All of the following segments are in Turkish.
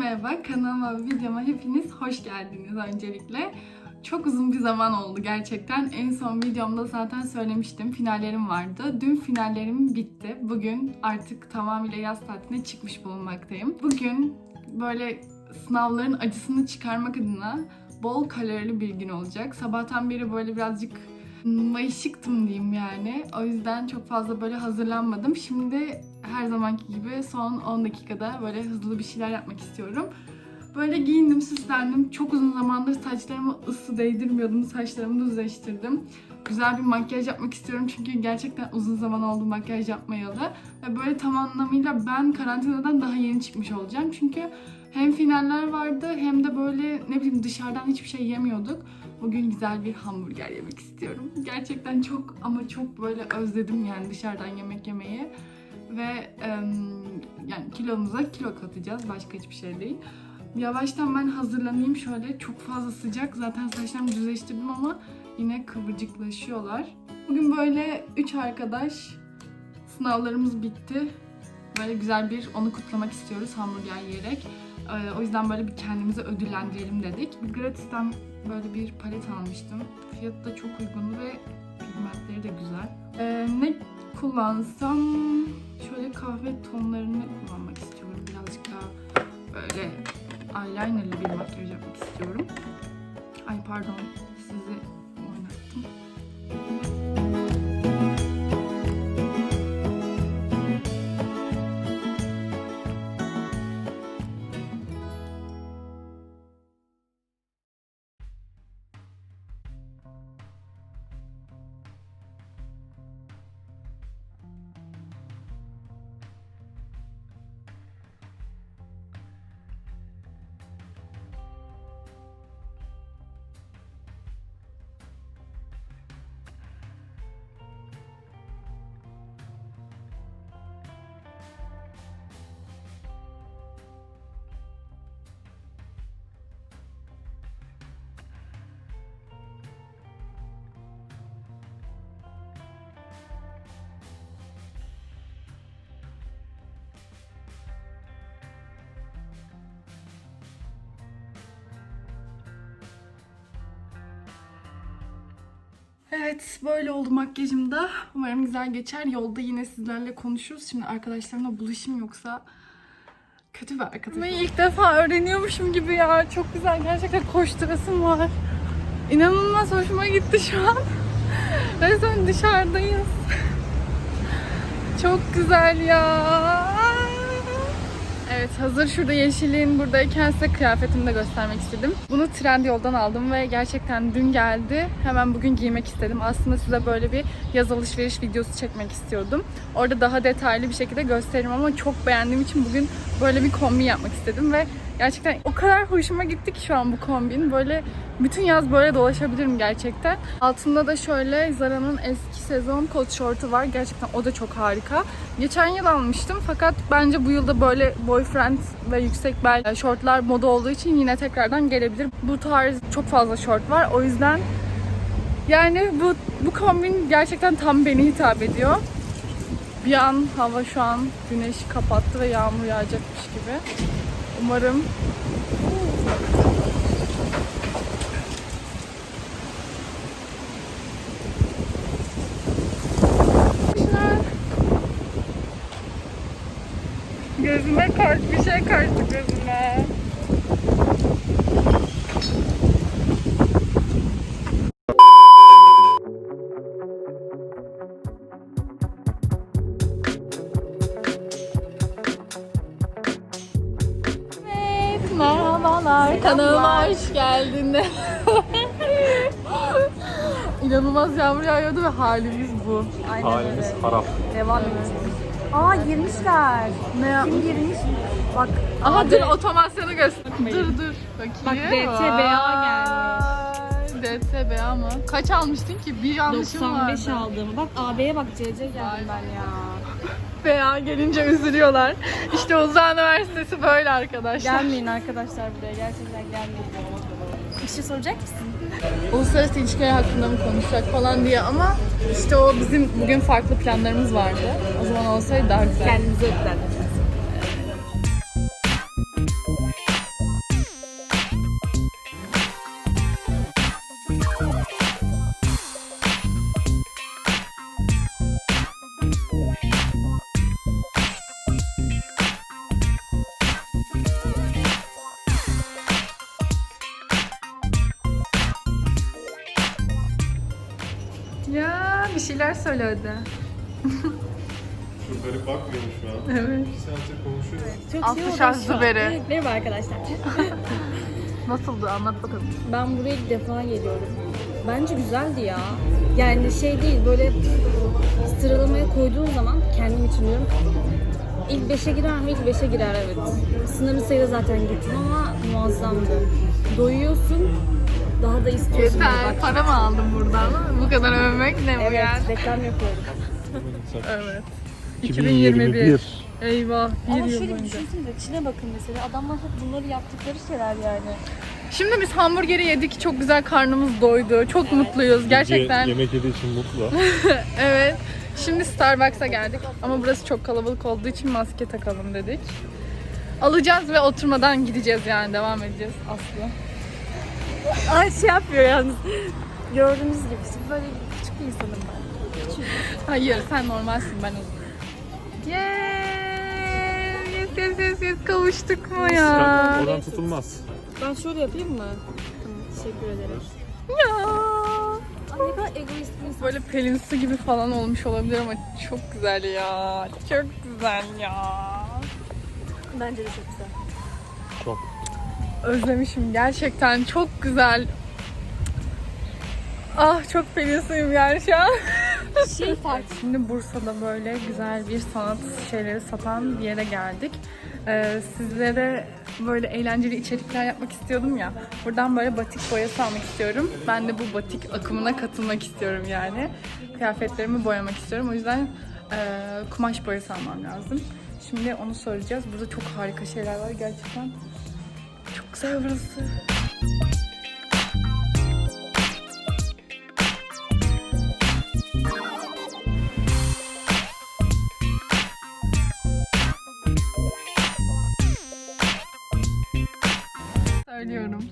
merhaba, kanalıma ve videoma hepiniz hoş geldiniz öncelikle. Çok uzun bir zaman oldu gerçekten. En son videomda zaten söylemiştim. Finallerim vardı. Dün finallerim bitti. Bugün artık tamamıyla yaz tatiline çıkmış bulunmaktayım. Bugün böyle sınavların acısını çıkarmak adına bol kalorili bir gün olacak. Sabahtan beri böyle birazcık mayışıktım diyeyim yani. O yüzden çok fazla böyle hazırlanmadım. Şimdi her zamanki gibi son 10 dakikada böyle hızlı bir şeyler yapmak istiyorum. Böyle giyindim, süslendim. Çok uzun zamandır saçlarımı ısı değdirmiyordum. Saçlarımı düzleştirdim. Güzel bir makyaj yapmak istiyorum çünkü gerçekten uzun zaman oldu makyaj yapmayalı. Ve böyle tam anlamıyla ben karantinadan daha yeni çıkmış olacağım. Çünkü hem finaller vardı hem de böyle ne bileyim dışarıdan hiçbir şey yemiyorduk. Bugün güzel bir hamburger yemek istiyorum. Gerçekten çok ama çok böyle özledim yani dışarıdan yemek yemeyi. Ve em, yani kilomuza kilo katacağız. Başka hiçbir şey değil. Yavaştan ben hazırlanayım şöyle. Çok fazla sıcak. Zaten saçlarımı düzleştirdim ama yine kıvırcıklaşıyorlar. Bugün böyle 3 arkadaş sınavlarımız bitti. Böyle güzel bir onu kutlamak istiyoruz hamburger yiyerek. Ee, o yüzden böyle bir kendimizi ödüllendirelim dedik. Bir gratisten böyle bir palet almıştım. Fiyatı da çok uygundu ve pigmentleri de güzel. Ee, ne kullansam şöyle kahve tonlarını kullanmak istiyorum. Birazcık daha böyle eyelinerlı bir makyaj yapmak istiyorum. Ay pardon sizi Evet böyle oldu makyajım da. Umarım güzel geçer. Yolda yine sizlerle konuşuruz. Şimdi arkadaşlarımla buluşayım yoksa kötü bir arkadaş. Ben ilk defa öğreniyormuşum gibi ya. Çok güzel. Gerçekten koşturasım var. İnanılmaz hoşuma gitti şu an. Resmen dışarıdayız. Çok güzel ya. Evet hazır şurada yeşilin buradayken size kıyafetimi de göstermek istedim. Bunu Trendyol'dan aldım ve gerçekten dün geldi. Hemen bugün giymek istedim. Aslında size böyle bir yaz alışveriş videosu çekmek istiyordum. Orada daha detaylı bir şekilde gösteririm ama çok beğendiğim için bugün böyle bir kombin yapmak istedim ve gerçekten o kadar hoşuma gitti ki şu an bu kombin. Böyle bütün yaz böyle dolaşabilirim gerçekten. Altında da şöyle Zara'nın eski sezon kot şortu var. Gerçekten o da çok harika. Geçen yıl almıştım fakat bence bu yılda böyle boyfriend ve yüksek bel şortlar moda olduğu için yine tekrardan gelebilir. Bu tarz çok fazla şort var. O yüzden yani bu bu kombin gerçekten tam beni hitap ediyor. Bir an hava şu an güneş kapattı ve yağmur yağacakmış gibi. Umarım Gözüme kaç bir şey kaçtı gözüme. İnanılmaz yağmur yağıyordu ve halimiz bu. Halimiz harap. Devam edeceğiz. Aa girmişler. Ne yap- Kim girmiş? Bak. Aha dur otomasyonu göster. Dur dur. Bakayım. Bak, DTBA gelmiş. DTBA mı? Kaç almıştın ki? Bir yanlışım vardı. 95 aldığımı. Bak AB'ye bak CC geldim ben ya. BA gelince üzülüyorlar. İşte Uludağ Üniversitesi böyle arkadaşlar. Gelmeyin arkadaşlar buraya. Gerçekten gelmeyin. Bir şey soracak mısın? Uluslararası ilişkiler hakkında mı konuşacak falan diye ama işte o bizim bugün farklı planlarımız vardı. O zaman olsaydı daha güzel. Kendinize ödüllendireceğiz. Bir şeyler söyle hadi. Çok garip bakmıyormuş şu an. Evet. İki saattir konuşuyor. Çok Aslı iyi Şah oldu şu an. Züberi. Evet, merhaba arkadaşlar. Nasıldı anlat bakalım. Ben buraya ilk defa geliyorum. Bence güzeldi ya. Yani şey değil böyle sıralamaya koyduğun zaman kendim için diyorum. İlk 5'e girer mi? İlk 5'e girer evet. Sınırlı sayıda zaten gittim ama muazzamdı. Doyuyorsun, daha da istiyorsun. Yeter. Bak, Para mı aldın buradan? Bu kadar övmek ne bu Evet, yani? reklam yapıyorum. Evet. 2021. Eyvah. Bir Ama yıl şöyle bir Çin'e bakın mesela. Adamlar hep bunları yaptıkları şeyler yani. Şimdi biz hamburgeri yedik. Çok güzel karnımız doydu. Çok mutluyuz. Gerçekten. Yemek yediği için mutlu. Evet. Şimdi Starbucks'a geldik ama burası çok kalabalık olduğu için maske takalım dedik. Alacağız ve oturmadan gideceğiz yani devam edeceğiz Aslı. Ay şey yapıyor yalnız. Gördüğünüz gibi işte böyle küçük bir insanım ben. Küçük. Hayır sen normalsin ben uzun. Yeah! Yes yes yes yes kavuştuk mu ya? Oradan tutulmaz. Ben şöyle yapayım mı? Tamam, teşekkür ederim. Ya! Ay ne kadar egoist bir insan. Böyle pelinsu gibi falan olmuş olabilir ama çok güzel ya. Çok güzel ya. Bence de çok güzel. Çok. Özlemişim gerçekten çok güzel. Ah çok pelinsuyum yani şu an. Şey farklı. Şimdi Bursa'da böyle güzel bir sanat şeyleri satan bir yere geldik. Ee, sizlere böyle eğlenceli içerikler yapmak istiyordum ya. Buradan böyle batik boyası almak istiyorum. Ben de bu batik akımına katılmak istiyorum yani. Kıyafetlerimi boyamak istiyorum. O yüzden e, kumaş boyası almam lazım. Şimdi onu soracağız. Burada çok harika şeyler var gerçekten. Çok güzel burası.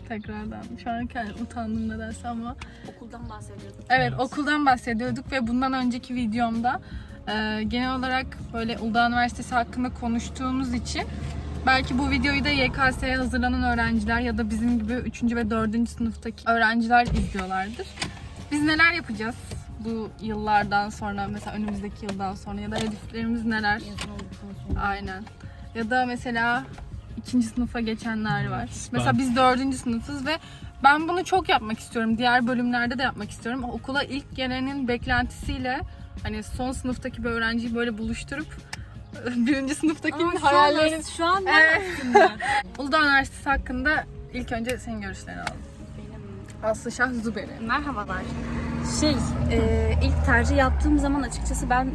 Tekrardan. Şu an kendim utandım nedense ama. Okuldan bahsediyorduk. Evet okuldan bahsediyorduk ve bundan önceki videomda e, genel olarak böyle Uludağ Üniversitesi hakkında konuştuğumuz için belki bu videoyu da YKS'ye hazırlanan öğrenciler ya da bizim gibi 3. ve 4. sınıftaki öğrenciler izliyorlardır. Biz neler yapacağız bu yıllardan sonra mesela önümüzdeki yıldan sonra ya da hedeflerimiz neler? Aynen. Ya da mesela ikinci sınıfa geçenler var. Mesela biz dördüncü sınıfız ve ben bunu çok yapmak istiyorum. Diğer bölümlerde de yapmak istiyorum. Okula ilk gelenin beklentisiyle hani son sınıftaki bir öğrenciyi böyle buluşturup birinci sınıftakinin Aa, şu an. Şu an Evet. Uludağ Üniversitesi hakkında ilk önce senin görüşlerini alalım. Benim Aslı Şah Zuberi. Merhabalar. Şey, e, ilk tercih yaptığım zaman açıkçası ben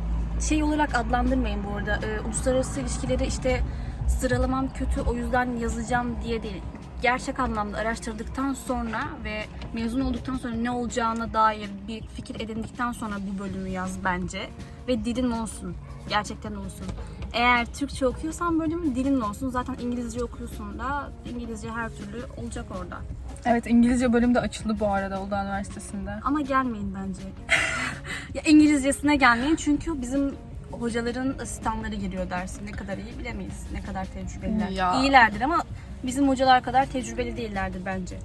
şey olarak adlandırmayın bu arada. E, uluslararası ilişkileri işte sıralamam kötü o yüzden yazacağım diye değil. Gerçek anlamda araştırdıktan sonra ve mezun olduktan sonra ne olacağına dair bir fikir edindikten sonra bu bölümü yaz bence. Ve dilin olsun. Gerçekten olsun. Eğer Türkçe okuyorsan bölümü dilin olsun. Zaten İngilizce okuyorsun da İngilizce her türlü olacak orada. Evet İngilizce bölüm de açıldı bu arada Uludağ Üniversitesi'nde. Ama gelmeyin bence. ya İngilizcesine gelmeyin çünkü bizim hocaların asistanları giriyor dersi. Ne kadar iyi bilemeyiz. Ne kadar tecrübeliler. Ya. İyilerdir ama bizim hocalar kadar tecrübeli değillerdir bence.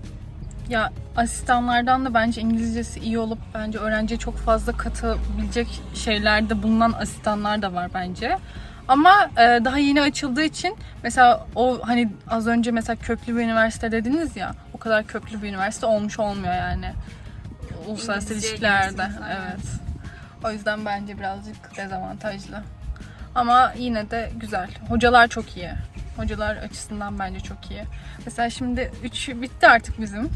Ya asistanlardan da bence İngilizcesi iyi olup bence öğrenciye çok fazla katabilecek şeylerde bulunan asistanlar da var bence. Ama e, daha yeni açıldığı için mesela o hani az önce mesela köklü bir üniversite dediniz ya o kadar köklü bir üniversite olmuş olmuyor yani. Uluslararası ilişkilerde. gelirsin, aynen. O yüzden bence birazcık dezavantajlı. Ama yine de güzel. Hocalar çok iyi. Hocalar açısından bence çok iyi. Mesela şimdi 3 bitti artık bizim.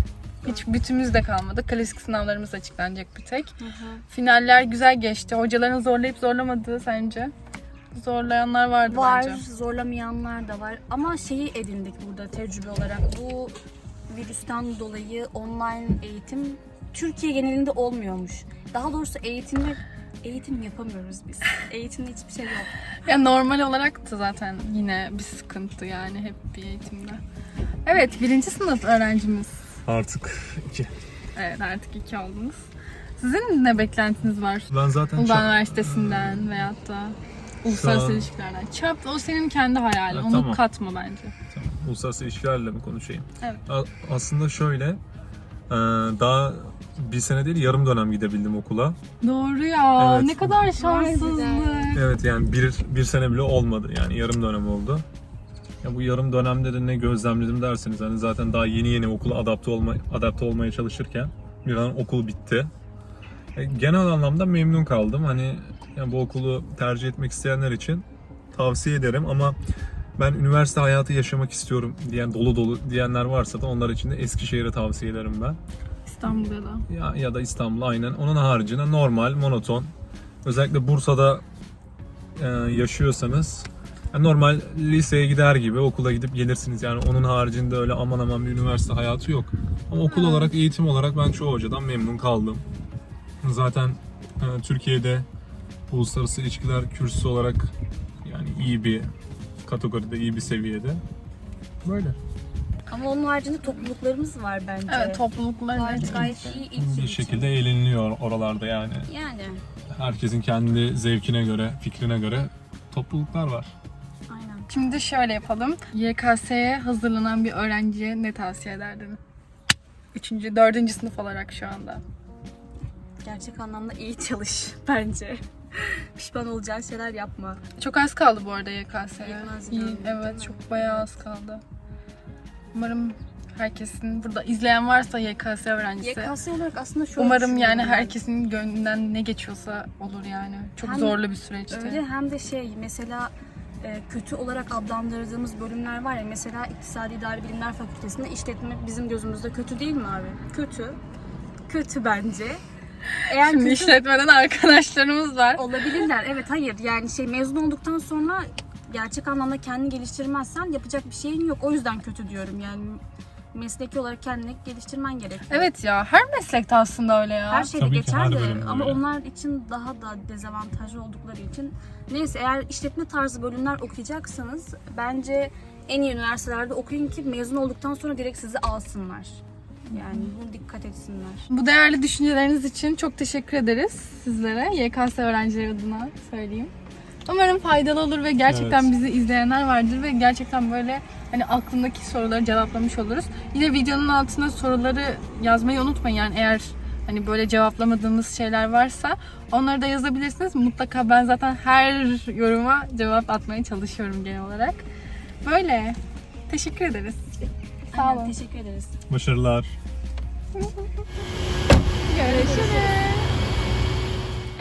Hiç bütümüz de kalmadı. Klasik sınavlarımız açıklanacak bir tek. Finaller güzel geçti. Hocaların zorlayıp zorlamadığı sence? Zorlayanlar vardı Var, bence. zorlamayanlar da var. Ama şeyi edindik burada tecrübe olarak. Bu virüsten dolayı online eğitim Türkiye genelinde olmuyormuş. Daha doğrusu eğitimle eğitim yapamıyoruz biz. Eğitimde hiçbir şey yok. Ya normal olarak da zaten yine bir sıkıntı yani hep bir eğitimde. Evet birinci sınıf öğrencimiz. Artık iki. Evet artık iki oldunuz. Sizin ne beklentiniz var? Ben zaten Uludağ çok... Üniversitesi'nden veyahut da uluslararası an- ilişkilerden. Çap o senin kendi hayalin. Ha, Onu tamam. katma bence. Tamam, uluslararası ilişkilerle mi konuşayım? Evet. A- aslında şöyle, Ee, daha bir sene değil yarım dönem gidebildim okula. Doğru ya. Evet. Ne kadar şanssızlık. Evet yani bir, bir sene bile olmadı yani yarım dönem oldu. Ya bu yarım dönemde de ne gözlemledim derseniz hani zaten daha yeni yeni okula adapte olma adapte olmaya çalışırken bir an okul bitti. E, genel anlamda memnun kaldım. Hani yani bu okulu tercih etmek isteyenler için tavsiye ederim ama ben üniversite hayatı yaşamak istiyorum diyen dolu dolu diyenler varsa da onlar için de Eskişehir'e tavsiye ederim ben. İstanbul'da da. Ya, ya da İstanbul aynen. Onun haricinde normal, monoton. Özellikle Bursa'da e, yaşıyorsanız yani normal liseye gider gibi okula gidip gelirsiniz. Yani onun haricinde öyle aman aman bir üniversite hayatı yok. Ama okul olarak, eğitim olarak ben çoğu hocadan memnun kaldım. Zaten e, Türkiye'de uluslararası ilişkiler kürsüsü olarak yani iyi bir kategoride, iyi bir seviyede. Böyle. Ama onun haricinde topluluklarımız var bence. Evet topluluklar Gayet, gayet iyi ilk Bir şekilde eğleniliyor oralarda yani. Yani Herkesin kendi zevkine göre, fikrine göre topluluklar var. aynen. Şimdi şöyle yapalım. YKS'ye hazırlanan bir öğrenciye ne tavsiye ederdin? Üçüncü, dördüncü sınıf olarak şu anda. Gerçek anlamda iyi çalış bence. Pişman olacağın şeyler yapma. Çok az kaldı bu arada YKS'ye. İyi, evet çok bayağı az kaldı. Umarım herkesin burada izleyen varsa YKS öğrencisi. YKS olarak aslında şöyle Umarım yani herkesin gönlünden ne geçiyorsa olur yani. Çok Hem zorlu bir süreçti. Öyle hem de şey mesela e, kötü olarak adlandırdığımız bölümler var ya mesela İktisadi İdari Bilimler Fakültesinde işletme bizim gözümüzde kötü değil mi abi? Kötü. Kötü bence. Eğer Şimdi kötü işletmeden arkadaşlarımız var. olabilirler. Evet hayır yani şey mezun olduktan sonra gerçek anlamda kendini geliştirmezsen yapacak bir şeyin yok. O yüzden kötü diyorum yani mesleki olarak kendini geliştirmen gerekiyor. Evet ya her meslekte aslında öyle ya. Her şeyde Tabii de ama öyle. onlar için daha da dezavantajlı oldukları için neyse eğer işletme tarzı bölümler okuyacaksanız bence en iyi üniversitelerde okuyun ki mezun olduktan sonra direkt sizi alsınlar. Yani bunu dikkat etsinler. Bu değerli düşünceleriniz için çok teşekkür ederiz sizlere. YKS öğrencileri adına söyleyeyim. Umarım faydalı olur ve gerçekten Evet. bizi izleyenler vardır ve gerçekten böyle hani aklındaki soruları cevaplamış oluruz. Yine videonun altına soruları yazmayı unutmayın yani eğer hani böyle cevaplamadığınız şeyler varsa onları da yazabilirsiniz. Mutlaka ben zaten her yoruma cevap atmaya çalışıyorum genel olarak. Böyle. Teşekkür ederiz. Sağ Aynen, olun. Teşekkür ederiz. Başarılar. Görüşürüz.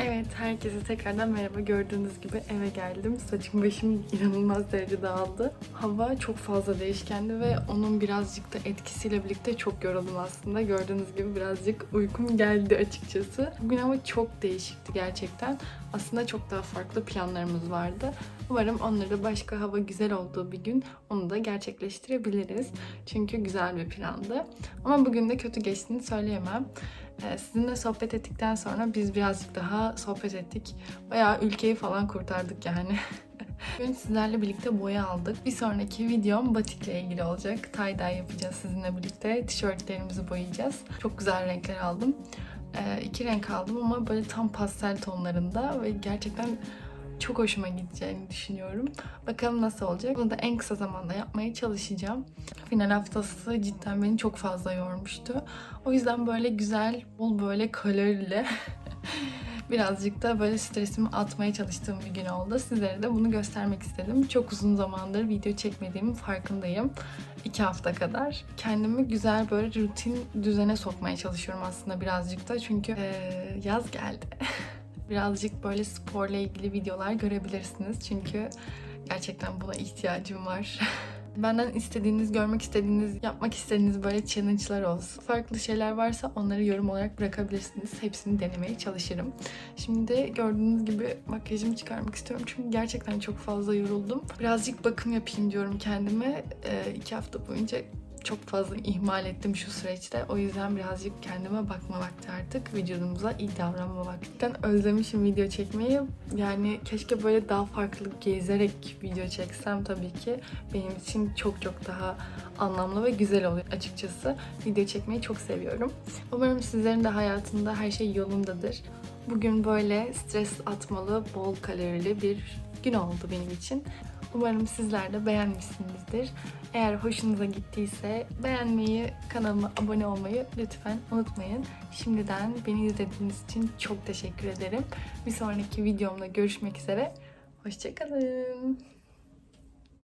Evet, herkese tekrardan merhaba. Gördüğünüz gibi eve geldim. Saçım başım inanılmaz derece dağıldı. Hava çok fazla değişkendi ve onun birazcık da etkisiyle birlikte çok yoruldum aslında. Gördüğünüz gibi birazcık uykum geldi açıkçası. Bugün hava çok değişikti gerçekten. Aslında çok daha farklı planlarımız vardı. Umarım onları başka hava güzel olduğu bir gün onu da gerçekleştirebiliriz. Çünkü güzel bir plandı. Ama bugün de kötü geçtiğini söyleyemem. Ee, Sizinle sohbet ettikten sonra biz birazcık daha sohbet ettik. Bayağı ülkeyi falan kurtardık yani. Bugün sizlerle birlikte boya aldık. Bir sonraki videom batikle ilgili olacak. Tie-dye yapacağız sizinle birlikte. Tişörtlerimizi boyayacağız. Çok güzel renkler aldım. Ee, iki renk aldım ama böyle tam pastel tonlarında ve gerçekten çok hoşuma gideceğini düşünüyorum. Bakalım nasıl olacak. Bunu da en kısa zamanda yapmaya çalışacağım. Final haftası cidden beni çok fazla yormuştu. O yüzden böyle güzel, bol böyle kalorili birazcık da böyle stresimi atmaya çalıştığım bir gün oldu. Sizlere de bunu göstermek istedim. Çok uzun zamandır video çekmediğimin farkındayım. İki hafta kadar. Kendimi güzel böyle rutin düzene sokmaya çalışıyorum aslında birazcık da. Çünkü eee, yaz geldi. birazcık böyle sporla ilgili videolar görebilirsiniz. Çünkü gerçekten buna ihtiyacım var. Benden istediğiniz, görmek istediğiniz, yapmak istediğiniz böyle challenge'lar olsun. Farklı şeyler varsa onları yorum olarak bırakabilirsiniz. Hepsini denemeye çalışırım. Şimdi gördüğünüz gibi makyajımı çıkarmak istiyorum. Çünkü gerçekten çok fazla yoruldum. Birazcık bakım yapayım diyorum kendime. Ee, iki hafta boyunca çok fazla ihmal ettim şu süreçte. O yüzden birazcık kendime bakma vakti artık. Vücudumuza iyi davranma vakti. Ben özlemişim video çekmeyi. Yani keşke böyle daha farklı gezerek video çeksem tabii ki. Benim için çok çok daha anlamlı ve güzel oluyor açıkçası. Video çekmeyi çok seviyorum. Umarım sizlerin de hayatında her şey yolundadır. Bugün böyle stres atmalı, bol kalorili bir gün oldu benim için. Umarım sizler de beğenmişsinizdir. Eğer hoşunuza gittiyse beğenmeyi, kanalıma abone olmayı lütfen unutmayın. Şimdiden beni izlediğiniz için çok teşekkür ederim. Bir sonraki videomda görüşmek üzere. Hoşçakalın.